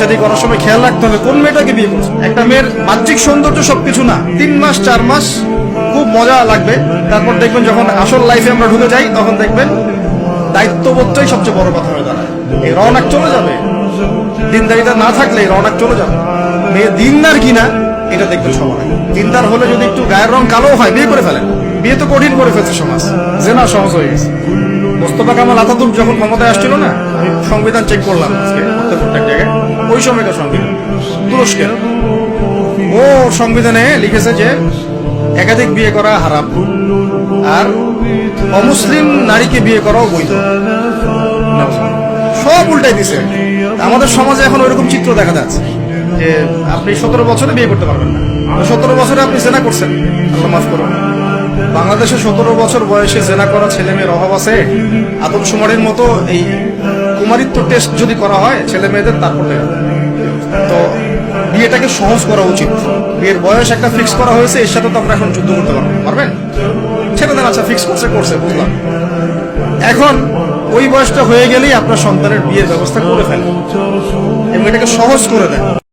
শাদী করার সময় খেয়াল রাখতে হবে, কোন মেয়েটাকে বিয়ে করছে? একটা মেয়ের বাহ্যিক সৌন্দর্য সবকিছু না। তিন মাস, চার মাস, খুব মজা লাগবে। তারপর দেখবেন যখন আসল লাইফে আমরা ঢুকে যাই, তখন দেখবেন দায়িত্ববোধটাই সবচেয়ে বড় কথা হয়ে দাঁড়ায়। এই রওনাক চলে যাবে। দিনদারিতা না থাকলে রওনাক চলে যাবে। মেয়ে দিনদার কিনা, এটা দেখবেন সবাই দিনদার হলে যদি একটু গায়ের রং কালো হয়, বিয়ে করে ফেলেন। বিয়ে তো কঠিন করে ফেলছে সমাজ। জেনা সহজ হয়ে গেছে। মোস্তফা কামাল আতাতুর্ক যখন ক্ষমতায় আসছিল না, আমি সংবিধান চেক করলাম আজকে জায়গায়। ওই সময়কার সংবিধান, তুরস্কের। ও সংবিধানে লিখেছে যে, একাধিক বিয়ে করা হারাম আর অমুসলিম নারীকে বিয়ে করাও বৈধ। সব উল্টাই দিছে। আমাদের সমাজে এখন ওইরকম চিত্র দেখা যাচ্ছে যে, আপনি সতেরো বছরে বিয়ে করতে পারবেন না। সতেরো বছরে আপনি সেনা করছেন, আল্লাহ মাফ করুন। বাংলাদেশে সতেরো বছর বয়সে জেনা করা ছেলে মেয়ের অভাব আছে? আদমশুমারির মতো এই কুমারিত্ব টেস্ট যদি করা হয় ছেলে মেয়েদের তারপর তো বিয়েটাকে সহজ করা উচিত। বিয়ের বয়স একটা ফিক্স করা হয়েছে, এর সাথে তো আমরা এখন যুদ্ধ করতে পারব। পারবেন? ছেলেদের আচ্ছা ফিক্স করছে করছে, বুঝলাম। এখন ওই বয়সটা হয়ে গেলেই আপনার সন্তানের বিয়ের ব্যবস্থা করে ফেলেন। এবং এটাকে সহজ করে দেন।